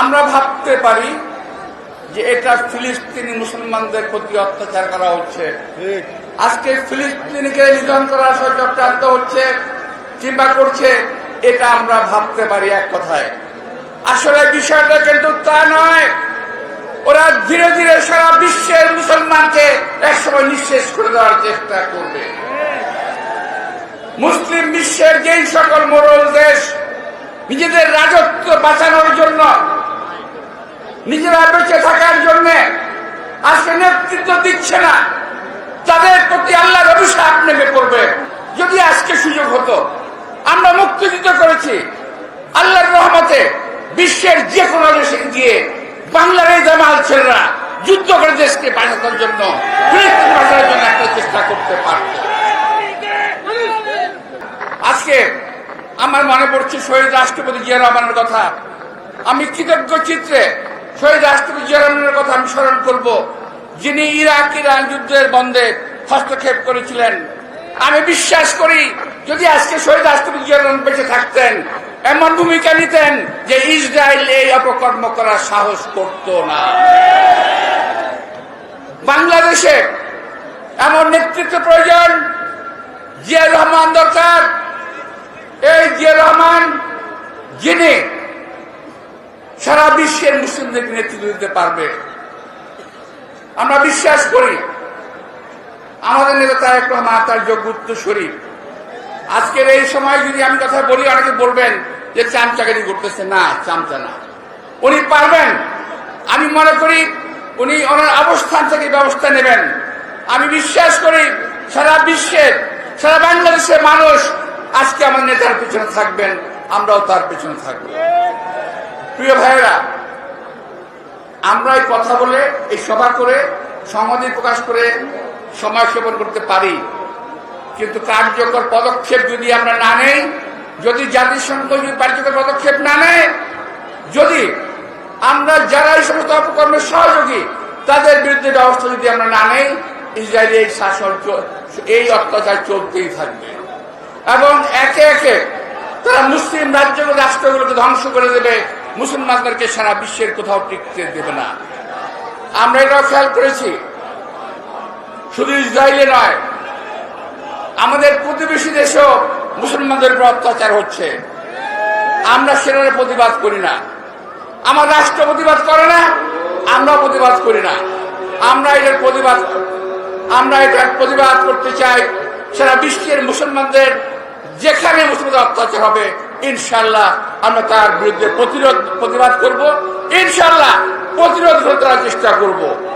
আমরা ভাবতে পারি যে এটা ফিলিস্তিনি মুসলমানদের প্রতি অত্যাচার করা হচ্ছে। আজকে ফিলিস্তিনিকে নিধন করার চক্রান্ত হচ্ছে কিংবা করছে এটা আমরা ভাবতে পারি এক কথায়। আসলে বিষয়টা কিন্তু তা নয়। ওরা ধীরে ধীরে সারা বিশ্বের মুসলমানকে একসময় নিঃশেষ করে দেওয়ার চেষ্টা করবে। মুসলিম বিশ্বের যেই সকল মোরল দেশ নিজেদের রাজত্ব বাঁচানোর জন্য নিজেরা বেঁচে থাকার জন্য আজকে নেতৃত্ব দিচ্ছে না। তাদের প্রতি আল্লাহর অভিশাপ নেমে পড়বে। যদি আজকে সুযোগ হতো, আমরা মুক্তিযুদ্ধ করেছি আল্লাহর রহমতে বিশ্বের যে কোনো দেশে গিয়ে বাংলার এই জামাল ছেলেরা যুদ্ধ করে দেশকে বাঁচানোর জন্য বাঁচানোর জন্য একটা চেষ্টা করতে পারত। আজকে আমার মনে পড়ছে শহীদ রাষ্ট্রপতি জিয়া রহমানের কথা। আমি কৃতজ্ঞ চিত্রে শহীদ রাষ্ট্রপতি জিয়া কথা আমি স্মরণ করব, যিনি ইরাক, ইরান যুদ্ধের বন্ধে হস্তক্ষেপ করেছিলেন। আমি বিশ্বাস করি, যদি আজকে শহীদ রাষ্ট্রপতি জিয়া বেঁচে থাকতেন, এমন ভূমিকা নিতেন যে ইসরায়েল এই অপকর্ম করার সাহস করত না। বাংলাদেশে এমন নেতৃত্ব প্রয়োজন জিয়া রহমান দরকার। এই জিয়া রহমান যিনি সারা বিশ্বের মুসলিমদেরকে নেতৃত্ব দিতে পারবে। আমরা বিশ্বাস করি, আমাদের নেতা তারেক রহমান, তার যোগ্য উত্তরসূরি আজকের এই সময় যদি আমি কথা বলি, অনেকে বলবেন যে চামচাকারি করতেছে। না, চামচা না। উনি পারবেন। আমি মনে করি উনি ওনার অবস্থান থেকে ব্যবস্থা নেবেন। আমি বিশ্বাস করি সারা বিশ্বের সারা বাংলাদেশের মানুষ আজকে আমার নেতার পিছনে থাকবেন। আমরাও তার পিছনে থাকব। প্রিয় ভাইয়েরা আমরা এই কথা বলে, এই সভা করে সংহতি প্রকাশ করে সময় সেবন করতে পারি। কিন্তু কার্যকর পদক্ষেপ যদি আমরা না নেই, যদি জাতিসংঘ যদি কার্যকর পদক্ষেপ না নেয় যদি আমরা যারা এই সমস্ত অপকর্মের সহযোগী, তাদের বিরুদ্ধে ব্যবস্থা যদি আমরা না নেই ইসরায়েলি এই শাসন এই অত্যাচার চলতেই থাকবে। এবং একে একে তারা মুসলিম রাজ্যগুলো, রাষ্ট্রগুলোকে ধ্বংস করে দেবে। মুসলমানদেরকে সারা বিশ্বের কোথাও টিকতে দেবে না। আমরা এটাও খেয়াল করেছি। শুধু ইসরায়েলে নয়, আমাদের প্রতিবেশী দেশেও মুসলমানদের উপর অত্যাচার হচ্ছে। আমরা সেটার প্রতিবাদ করি না। আমার রাষ্ট্র প্রতিবাদ করে না আমরা প্রতিবাদ করি না। আমরা এটার প্রতিবাদ, আমরা এটার প্রতিবাদ করতে চাই, সারা বিশ্বের মুসলমানদের, যেখানে মুসলমানদের অত্যাচার হবে ইনশাল্লাহ আমরা তার বিরুদ্ধে প্রতিরোধ প্রতিবাদ করব। ইনশাল্লাহ প্রতিরোধ করার চেষ্টা করব।